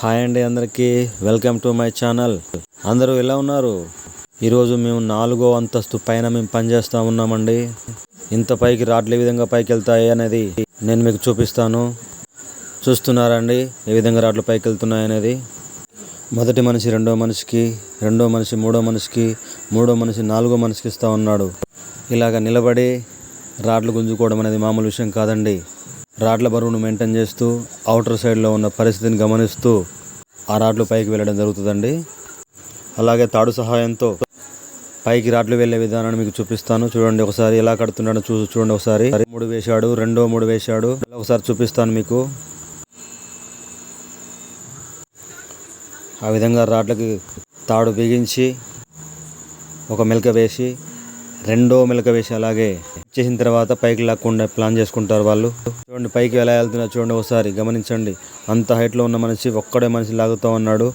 Hi అండి అందరికీ. Welcome to my channel. అందరూ ఎలా ఉన్నారు? ఈరోజు మేము నాలుగో అంతస్తు పైన మేము పనిచేస్తూ ఉన్నామండి. ఇంత పైకి రాడ్లు ఏ విధంగా పైకి వెళ్తాయి అనేది నేను మీకు చూపిస్తాను. చూస్తున్నారండి ఏ విధంగా రాడ్లు పైకి వెళ్తున్నాయి అనేది మొదటి మనిషి రెండో మనిషికి రెండో మనిషి మూడో మనిషికి మూడో మనిషి నాలుగో మనిషికి ఇస్తూ ఉన్నాడు. ఇలాగ నిలబడి రాడ్లు గుంజుకోవడం అనేది మామూలు విషయం కాదండి. రాడ్ల బరువును మెయింటైన్ చేస్తూ అవుటర్ సైడ్లో ఉన్న పరిస్థితిని గమనిస్తూ ఆ రాడ్లు పైకి వెళ్ళడం జరుగుతుందండి. అలాగే తాడు సహాయంతో పైకి రాడ్లు వెళ్ళే విధానాన్ని మీకు చూపిస్తాను. చూడండి ఒకసారి ఎలా కడుతున్నాడో చూ చూడండి ఒకసారి. మూడు వేశాడు రెండో మూడు వేశాడు. ఒకసారి చూపిస్తాను మీకు. ఆ విధంగా రాడ్లకి తాడు బిగించి ఒక మెలక వేసి రెండో మెలక వేసి అలాగే చేసిన తర్వాత పైకి లాక్కుండా ప్లాన్ చేసుకుంటారు వాళ్ళు. చూడండి పైకి ఎలా వెళ్తున్నా చూడండి ఒకసారి గమనించండి. అంత హైట్లో ఉన్న మనిషి ఒక్కడే మనిషి లాగుతూ ఉన్నాడు